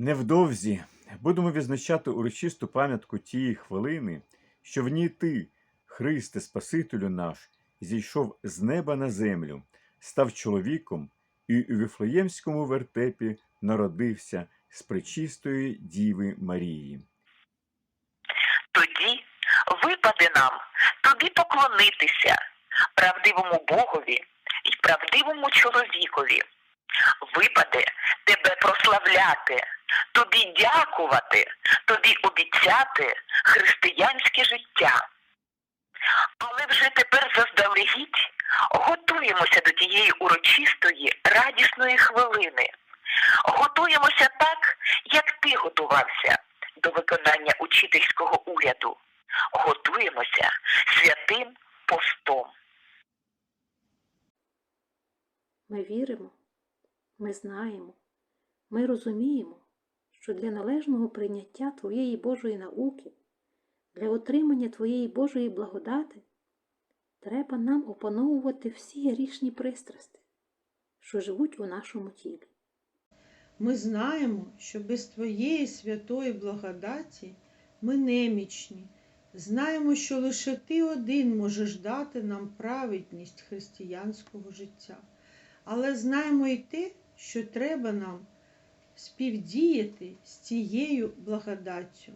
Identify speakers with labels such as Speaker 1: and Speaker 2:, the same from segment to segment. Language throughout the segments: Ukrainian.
Speaker 1: Невдовзі будемо відзначати урочисту пам'ятку тієї хвилини, що в ній ти, Христе Спасителю наш, зійшов з неба на землю, став чоловіком і у Віфлеємському вертепі народився з пречистої Діви Марії.
Speaker 2: Тоді випаде нам тобі поклонитися, правдивому Богові і правдивому чоловікові. Випаде тебе прославляти, тобі дякувати, тобі обіцяти християнське життя. Але вже тепер заздалегідь готуємося до тієї урочистої, радісної хвилини. Готуємося так, як ти готувався до виконання учительського уряду. Готуємося святим постом.
Speaker 3: Ми віримо, ми знаємо, ми розуміємо, що для належного прийняття Твоєї Божої науки, для отримання Твоєї Божої благодати, треба нам опановувати всі грішні пристрасти, що живуть у нашому тілі.
Speaker 4: Ми знаємо, що без Твоєї святої благодаті ми немічні. Знаємо, що лише Ти один можеш дати нам праведність християнського життя. Але знаємо і те, що треба нам співдіяти з цією благодаттю.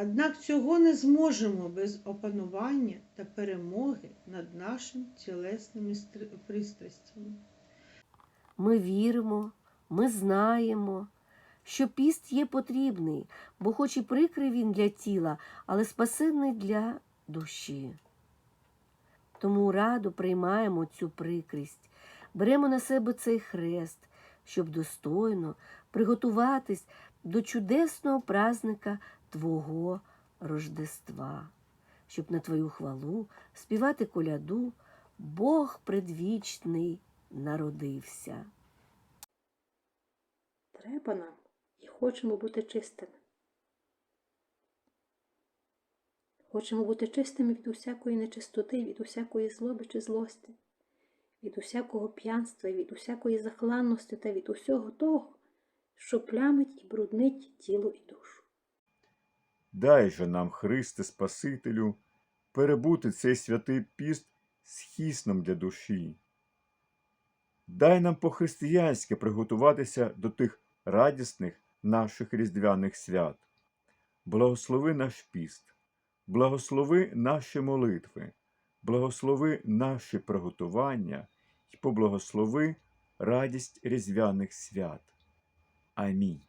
Speaker 4: Однак цього не зможемо без опанування та перемоги над нашими тілесними стр- пристрастями.
Speaker 5: Ми віримо, ми знаємо, що піст є потрібний, бо хоч і прикрий він для тіла, але спасивний для душі. Тому радо приймаємо цю прикрість, беремо на себе цей хрест, щоб достойно приготуватись до чудесного празника Твого Рождества, щоб на Твою хвалу співати коляду Бог предвічний народився.
Speaker 3: Треба нам і хочемо бути чистими. Хочемо бути чистими від усякої нечистоти, від усякої злоби чи злості, від усякого п'янства, від усякої захланності та від усього того, що плямить і бруднить тіло і душу.
Speaker 1: Дай же нам, Христе Спасителю, перебути цей святий піст схисном для душі. Дай нам по-християнськи приготуватися до тих радісних наших різдвяних свят. Благослови наш піст, благослови наші молитви, благослови наші приготування і поблагослови радість різдвяних свят. Амінь.